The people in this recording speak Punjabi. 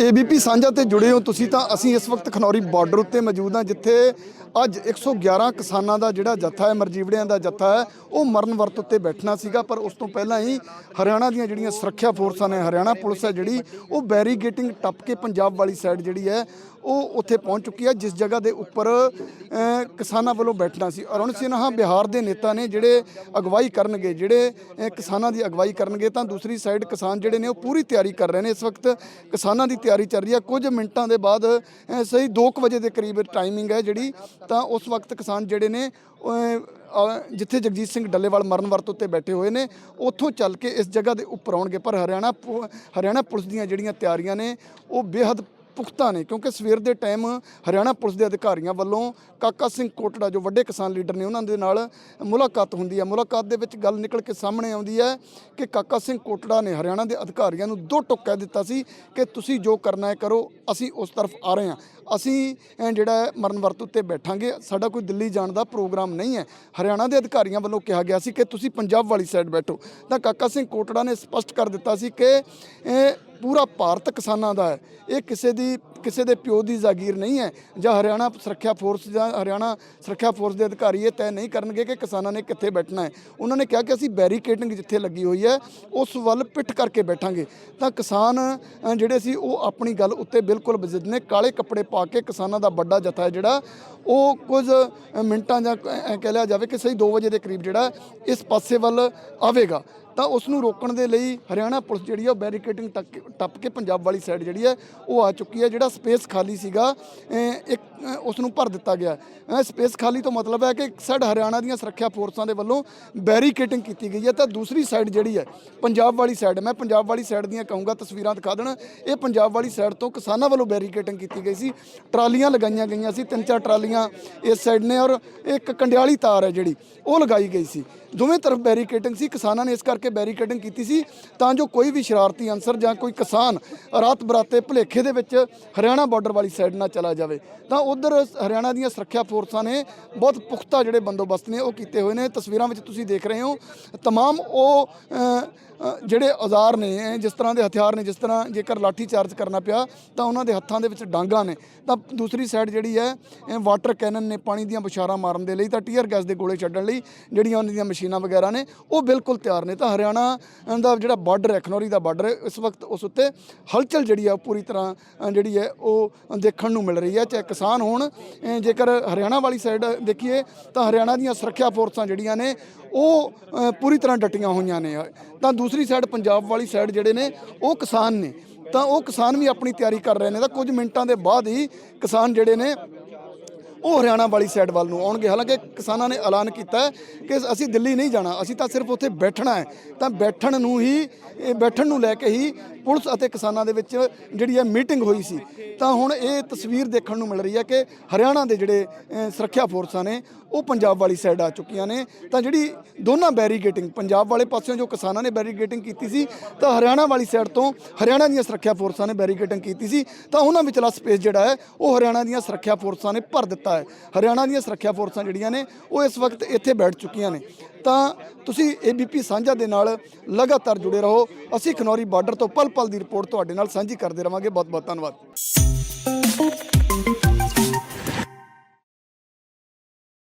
ਏਬੀਪੀ ਸਾਂਝਾ ਤੇ ਜੁੜੇ ਹੋ ਤੁਸੀਂ ਤਾਂ ਅਸੀਂ ਇਸ ਵਕਤ ਖਨੌਰੀ ਬਾਰਡਰ ਉੱਤੇ ਮੌਜੂਦ ਹਾਂ, ਜਿੱਥੇ ਅੱਜ 111 ਕਿਸਾਨਾਂ ਦਾ ਜਿਹੜਾ ਜੱਥਾ ਹੈ, ਮਰਜੀਵੜਿਆਂ ਦਾ ਜੱਥਾ ਹੈ, ਉਹ ਮਰਨ ਵਰਤ ਉੱਤੇ ਬੈਠਣਾ ਸੀਗਾ, ਪਰ ਉਸ ਤੋਂ ਪਹਿਲਾਂ ਹੀ ਹਰਿਆਣਾ ਦੀਆਂ ਜਿਹੜੀਆਂ ਸੁਰੱਖਿਆ ਫੋਰਸਾਂ ਨੇ, ਹਰਿਆਣਾ ਪੁਲਿਸ ਹੈ ਜਿਹੜੀ, ਉਹ ਬੈਰੀਗੇਟਿੰਗ ਟੱਪ ਕੇ ਪੰਜਾਬ ਵਾਲੀ ਸਾਈਡ ਜਿਹੜੀ ਹੈ ਉਹ ਉੱਥੇ ਪਹੁੰਚ ਚੁੱਕੀ ਹੈ ਜਿਸ ਜਗ੍ਹਾ ਦੇ ਉੱਪਰ ਕਿਸਾਨਾਂ ਵੱਲੋਂ ਬੈਠਣਾ ਸੀ। ਅਰੁਣ ਸਿਨਹਾ ਬਿਹਾਰ ਦੇ ਨੇਤਾ ਨੇ ਜਿਹੜੇ ਅਗਵਾਈ ਕਰਨਗੇ ਜਿਹੜੇ ਕਿਸਾਨਾਂ ਦੀ ਅਗਵਾਈ ਕਰਨਗੇ ਤਾਂ ਦੂਸਰੀ ਸਾਈਡ ਕਿਸਾਨ ਜਿਹੜੇ ਨੇ ਉਹ ਪੂਰੀ ਤਿਆਰੀ ਕਰ ਰਹੇ ਨੇ। ਇਸ ਵਕਤ ਕਿਸਾਨਾਂ ਦੀ ਤਿਆਰੀ ਚੱਲ ਰਹੀ ਹੈ ਕੁਝ ਮਿੰਟਾਂ ਦੇ ਬਾਅਦ ਅ, ਸਹੀ 2 ਵਜੇ ਦੇ ਕਰੀਬ ਟਾਈਮਿੰਗ ਹੈ ਜਿਹੜੀ ਤਾਂ ਉਸ ਵਕਤ ਕਿਸਾਨ ਜਿਹੜੇ ਨੇ ਜਿੱਥੇ ਜਗਜੀਤ ਸਿੰਘ ਡੱਲੇਵਾਲ ਮਰਨ ਵਰਤ ਉੱਤੇ ਬੈਠੇ ਹੋਏ ਨੇ ਉੱਥੋਂ ਚੱਲ ਕੇ ਇਸ ਜਗ੍ਹਾ ਦੇ ਉੱਪਰ ਆਉਣਗੇ। ਪਰ ਹਰਿਆਣਾ ਪੁ- ਹਰਿਆਣਾ ਪੁਲਿਸ ਦੀਆਂ ਜਿਹੜੀਆਂ ਤਿਆਰੀਆਂ ਨੇ ਉਹ ਬੇਹੱਦ ਪੁਖਤਾ ਨੇ, ਕਿਉਂਕਿ ਸਵੇਰ ਦੇ ਟਾਈਮ ਹਰਿਆਣਾ ਪੁਲਿਸ ਦੇ ਅਧਿਕਾਰੀਆਂ ਵੱਲੋਂ ਕਾਕਾ ਸਿੰਘ ਕੋਟੜਾ, ਜੋ ਵੱਡੇ ਕਿਸਾਨ ਲੀਡਰ ਨੇ, ਉਹਨਾਂ ਦੇ ਨਾਲ ਮੁਲਾਕਾਤ ਹੁੰਦੀ ਹੈ। ਮੁਲਾਕਾਤ ਦੇ ਵਿੱਚ ਗੱਲ ਨਿਕਲ ਕੇ ਸਾਹਮਣੇ ਆਉਂਦੀ ਹੈ ਕਿ ਕਾਕਾ ਸਿੰਘ ਕੋਟੜਾ ਨੇ ਹਰਿਆਣਾ ਦੇ ਅਧਿਕਾਰੀਆਂ ਨੂੰ ਦੋ ਟੁੱਕ ਕਹਿ ਦਿੱਤਾ ਸੀ ਕਿ ਤੁਸੀਂ ਜੋ ਕਰਨਾ ਹੈ ਕਰੋ, ਅਸੀਂ ਉਸ ਤਰਫ ਆ ਰਹੇ ਹਾਂ। ਅਸੀਂ ਜਿਹੜਾ ਹੈ ਮਰਨ ਵਰਤ ਉੱਤੇ ਬੈਠਾਂਗੇ। ਸਾਡਾ ਕੋਈ ਦਿੱਲੀ ਜਾਣ ਦਾ ਪ੍ਰੋਗਰਾਮ ਨਹੀਂ ਹੈ। ਹਰਿਆਣਾ ਦੇ ਅਧਿਕਾਰੀਆਂ ਵੱਲੋਂ ਕਿਹਾ ਗਿਆ ਸੀ ਕਿ ਤੁਸੀਂ ਪੰਜਾਬ ਵਾਲੀ ਸਾਈਡ ਬੈਠੋ। ਤਾਂ ਕਾਕਾ ਸਿੰਘ ਕੋਟੜਾ ਨੇ ਸਪਸ਼ਟ ਕਰ ਦਿੱਤਾ ਸੀ ਕਿ ਪੂਰਾ ਭਾਰਤ ਕਿਸਾਨਾਂ ਦਾ ਹੈ। ਇਹ ਕਿਸੇ ਦੀ ਕਿਸੇ ਦੇ ਪਿਓ ਦੀ ਜਾਗੀਰ ਨਹੀਂ ਹੈ ਜਾਂ ਹਰਿਆਣਾ ਸੁਰੱਖਿਆ ਫੋਰਸ ਜਾਂ ਹਰਿਆਣਾ ਸੁਰੱਖਿਆ ਫੋਰਸ ਦੇ ਅਧਿਕਾਰੀ ਇਹ ਤੈਅ ਨਹੀਂ ਕਰਨਗੇ ਕਿ ਕਿਸਾਨਾਂ ਨੇ ਕਿੱਥੇ ਬੈਠਣਾ ਹੈ। ਉਹਨਾਂ ਨੇ ਕਿਹਾ ਕਿ ਅਸੀਂ ਬੈਰੀਕੇਡਿੰਗ ਜਿੱਥੇ ਲੱਗੀ ਹੋਈ ਹੈ, ਉਸ ਵੱਲ ਪਿੱਠ ਕਰਕੇ ਬੈਠਾਂਗੇ। ਤਾਂ ਕਿਸਾਨ ਜਿਹੜੇ ਸੀ ਉਹ ਆਪਣੀ ਗੱਲ ਉੱਤੇ ਬਿਲਕੁਲ ਬਜ਼ਿੱਦ ਨੇ। ਕਾਲੇ ਕੱਪੜੇ ਪਾ ਕੇ ਕਿਸਾਨਾਂ ਦਾ ਵੱਡਾ ਜਥਾ ਹੈ ਜਿਹੜਾ, ਉਹ ਕੁਝ ਮਿੰਟਾਂ ਜਾਂ ਕਹਿ ਲਿਆ ਜਾਵੇ ਕਿ ਸਹੀ 2 ਵਜੇ ਦੇ ਕਰੀਬ ਜਿਹੜਾ ਇਸ ਪਾਸੇ ਵੱਲ ਆਵੇਗਾ। ਤਾਂ ਉਸ ਨੂੰ ਰੋਕਣ ਦੇ ਲਈ ਹਰਿਆਣਾ ਪੁਲਿਸ ਜਿਹੜੀ ਆ ਉਹ ਬੈਰੀਕੇਡਿੰਗ ਟੱਕ- ਟੱਪ ਕੇ ਪੰਜਾਬ ਵਾਲੀ ਸਾਈਡ ਜਿਹੜੀ ਹੈ ਉਹ ਆ ਚੁੱਕੀ ਹੈ ਜਿਹੜਾ ਸਪੇਸ ਖਾਲੀ ਸੀਗਾ ਇੱਕ, ਅਹ ਉਸ ਨੂੰ ਭਰ ਦਿੱਤਾ ਗਿਆ। ਸਪੇਸ ਖਾਲੀ ਤੋਂ ਮਤਲਬ ਹੈ ਕਿ ਇੱਕ ਹਰਿਆਣਾ ਦੀਆਂ ਸੁਰੱਖਿਆ ਫੋਰਸਾਂ ਦੇ ਵੱਲੋਂ ਬੈਰੀਕੇਟਿੰਗ ਕੀਤੀ ਗਈ ਹੈ ਤਾਂ ਦੂਸਰੀ ਸਾਈਡ ਜਿਹੜੀ ਹੈ, ਪੰਜਾਬ ਵਾਲੀ ਸਾਈਡ, ਮੈਂ ਪੰਜਾਬ ਵਾਲੀ ਸਾਈਡ ਦੀਆਂ ਕਹੂੰਗਾ, ਤਸਵੀਰਾਂ ਦਿਖਾ ਦੇਣ। ਇਹ ਪੰਜਾਬ ਵਾਲੀ ਸਾਈਡ ਤੋਂ ਕਿਸਾਨਾਂ ਵੱਲੋਂ ਬੈਰੀਕੇਟਿੰਗ ਕੀਤੀ ਗਈ ਸੀ। ਟਰਾਲੀਆਂ ਲਗਾਈਆਂ ਗਈਆਂ ਸੀ, ਤਿੰਨ ਚਾਰ ਟਰਾਲੀਆਂ ਇਸ ਸਾਈਡ ਨੇ ਔਰ ਇੱਕ ਕੰਡਿਆਲੀ ਤਾਰ ਹੈ ਜਿਹੜੀ, ਉਹ ਲਗਾਈ ਗਈ ਸੀ। ਦੋਵੇਂ ਤਰਫ ਬੈਰੀਕੇਟਿੰਗ ਸੀ, ਕਿਸਾਨਾਂ ਨੇ ਇਸ ਕਰਕੇ ਬੈਰੀਕੇਟਿੰਗ ਕੀਤੀ ਸੀ ਤਾਂ ਜੋ ਕੋਈ ਵੀ ਸ਼ਰਾਰਤੀ ਅਨਸਰ ਜਾਂ ਕੋਈ ਕਿਸਾਨ ਰਾਤ ਬਰਾਤੇ ਭੁਲੇਖੇ ਦੇ ਵਿੱਚ ਹਰਿਆਣਾ ਬਾਰਡਰ ਵਾਲੀ ਸਾਈਡ ਨਾਲ ਚਲਾ ਜਾਵੇ। ਤਾਂ ਉਧਰ ਹਰਿਆਣਾ ਦੀਆਂ ਸੁਰੱਖਿਆ ਫੋਰਸਾਂ ਨੇ ਬਹੁਤ ਪੁਖਤਾ ਜਿਹੜੇ ਬੰਦੋਬਸਤ ਨੇ, ਉਹ ਕੀਤੇ ਹੋਏ ਨੇ। ਤਸਵੀਰਾਂ ਵਿੱਚ ਤੁਸੀਂ ਦੇਖ ਰਹੇ ਹੋ, ਤਮਾਮ ਉਹ ਜਿਹੜੇ ਔਜ਼ਾਰ ਨੇ ਜਿਸ ਤਰ੍ਹਾਂ ਦੇ ਹਥਿਆਰ ਨੇ, ਜਿਸ ਤਰ੍ਹਾਂ ਜੇਕਰ ਲਾਠੀ ਚਾਰਜ ਕਰਨਾ ਪਿਆ, ਤਾਂ ਉਹਨਾਂ ਦੇ ਹੱਥਾਂ ਦੇ ਵਿੱਚ ਡਾਂਗਾ ਨੇ। ਤਾਂ ਦੂਸਰੀ ਸਾਈਡ ਜਿਹੜੀ ਹੈ ਵਾਟਰ ਕੈਨਨ ਨੇ ਪਾਣੀ ਦੀਆਂ ਬੁਸ਼ਾਰਾਂ ਮਾਰਨ ਦੇ ਲਈ, ਤਾਂ ਟੀਅਰ ਗੈਸ ਦੇ ਗੋਲੇ ਛੱਡਣ ਲਈ ਜਿਹੜੀਆਂ ਉਹਨਾਂ ਦੀਆਂ ਮਸ਼ੀਨਾਂ ਵਗੈਰਾ ਨੇ, ਉਹ ਬਿਲਕੁਲ ਤਿਆਰ ਨੇ। ਤਾਂ ਹਰਿਆਣਾ ਦਾ ਜਿਹੜਾ ਬਾਰਡਰ ਹੈ, ਖਨੌਰੀ ਦਾ ਬਾਰਡਰ ਹੈ ਇਸ ਵਕਤ ਉਸ ਉੱਤੇ ਹਲਚਲ ਜਿਹੜੀ ਆ ਉਹ ਪੂਰੀ ਤਰ੍ਹਾਂ ਜਿਹੜੀ ਹੈ, ਉਹ ਦੇਖਣ ਨੂੰ ਮਿਲ ਰਹੀ ਹੈ। ਚਾਹੇ ਕਿਸਾਨ ਹੋਣ ਜੇਕਰ ਹਰਿਆਣਾ ਵਾਲੀ ਸਾਈਡ ਦੇਖੀਏ, ਤਾਂ ਹਰਿਆਣਾ ਦੀਆਂ ਸੁਰੱਖਿਆ ਫੋਰਸਾਂ ਜਿਹੜੀਆਂ ਨੇ, ਉਹ ਪੂਰੀ ਤਰ੍ਹਾਂ ਡਟੀਆਂ ਹੋਈਆਂ ਨੇ। ਤਾਂ ਦੂਸਰੀ ਸਾਈਡ ਪੰਜਾਬ ਵਾਲੀ ਸਾਈਡ ਜਿਹੜੇ ਨੇ, ਉਹ ਕਿਸਾਨ ਨੇ। ਤਾਂ ਉਹ ਕਿਸਾਨ ਵੀ ਆਪਣੀ ਤਿਆਰੀ ਕਰ ਰਹੇ ਨੇ। ਤਾਂ ਕੁਝ ਮਿੰਟਾਂ ਦੇ ਬਾਅਦ ਹੀ ਕਿਸਾਨ ਜਿਹੜੇ ਨੇ, ਉਹ ਹਰਿਆਣਾ ਵਾਲੀ ਸਾਈਡ ਵੱਲ ਨੂੰ ਆਉਣਗੇ। ਹਾਲਾਂਕਿ ਕਿਸਾਨਾਂ ਨੇ ਐਲਾਨ ਕੀਤਾ ਹੈ ਕਿ ਅਸੀਂ ਦਿੱਲੀ ਨਹੀਂ ਜਾਣਾ, ਅਸੀਂ ਤਾਂ ਸਿਰਫ ਉੱਥੇ ਬੈਠਣਾ ਹੈ। ਤਾਂ ਬੈਠਣ ਨੂੰ ਹੀ, ਇਹ ਬੈਠਣ ਨੂੰ ਲੈ ਕੇ ਹੀ ਪੁਲਿਸ ਅਤੇ ਕਿਸਾਨਾਂ ਦੇ ਵਿੱਚ ਜਿਹੜੀ ਹੈ ਮੀਟਿੰਗ ਹੋਈ ਸੀ। ਤਾਂ ਹੁਣ ਇਹ ਤਸਵੀਰ ਦੇਖਣ ਨੂੰ ਮਿਲ ਰਹੀ ਹੈ ਕਿ ਹਰਿਆਣਾ ਦੇ ਜਿਹੜੇ ਸੁਰੱਖਿਆ ਫੋਰਸਾਂ ਨੇ, ਉਹ ਪੰਜਾਬ ਵਾਲੀ ਸਾਈਡ ਆ ਚੁੱਕੀਆਂ ਨੇ। ਤਾਂ ਜਿਹੜੀ ਦੋਨਾਂ ਬੈਰੀਗੇਟਿੰਗ ਪੰਜਾਬ ਵਾਲੇ ਪਾਸਿਓਂ ਜੋ ਕਿਸਾਨਾਂ ਨੇ ਬੈਰੀਗੇਟਿੰਗ ਕੀਤੀ ਸੀ, ਤਾਂ ਹਰਿਆਣਾ ਵਾਲੀ ਸਾਈਡ ਤੋਂ ਹਰਿਆਣਾ ਦੀਆਂ ਸੁਰੱਖਿਆ ਫੋਰਸਾਂ ਨੇ ਬੈਰੀਗੇਟਿੰਗ ਕੀਤੀ ਸੀ। ਤਾਂ ਉਹਨਾਂ ਵਿਚਲਾ ਸਪੇਸ ਜਿਹੜਾ ਹੈ, ਉਹ ਹਰਿਆਣਾ ਦੀਆਂ ਸੁਰੱਖਿਆ ਫੋਰਸਾਂ ਨੇ ਭਰ ਦਿੱਤਾ ਹੈ। ਹਰਿਆਣਾ ਦੀਆਂ ਸੁਰੱਖਿਆ ਫੋਰਸਾਂ ਜਿਹੜੀਆਂ ਨੇ, ਉਹ ਇਸ ਵਕਤ ਇੱਥੇ ਬੈਠ ਚੁੱਕੀਆਂ ਨੇ। ਤਾਂ ਤੁਸੀਂ ਏਬੀਪੀ ਸਾਂਝਾ ਦੇ ਨਾਲ ਲਗਾਤਾਰ ਜੁੜੇ ਰਹੋ। ਅਸੀਂ ਖਨੌਰੀ ਬਾਰਡਰ ਤੋਂ ਪਲ ਪਲ ਦੀ ਰਿਪੋਰਟ ਤੁਹਾਡੇ ਨਾਲ ਸਾਂਝੀ ਕਰਦੇ ਰਵਾਂਗੇ। ਬਹੁਤ ਬਹੁਤ ਧੰਨਵਾਦ।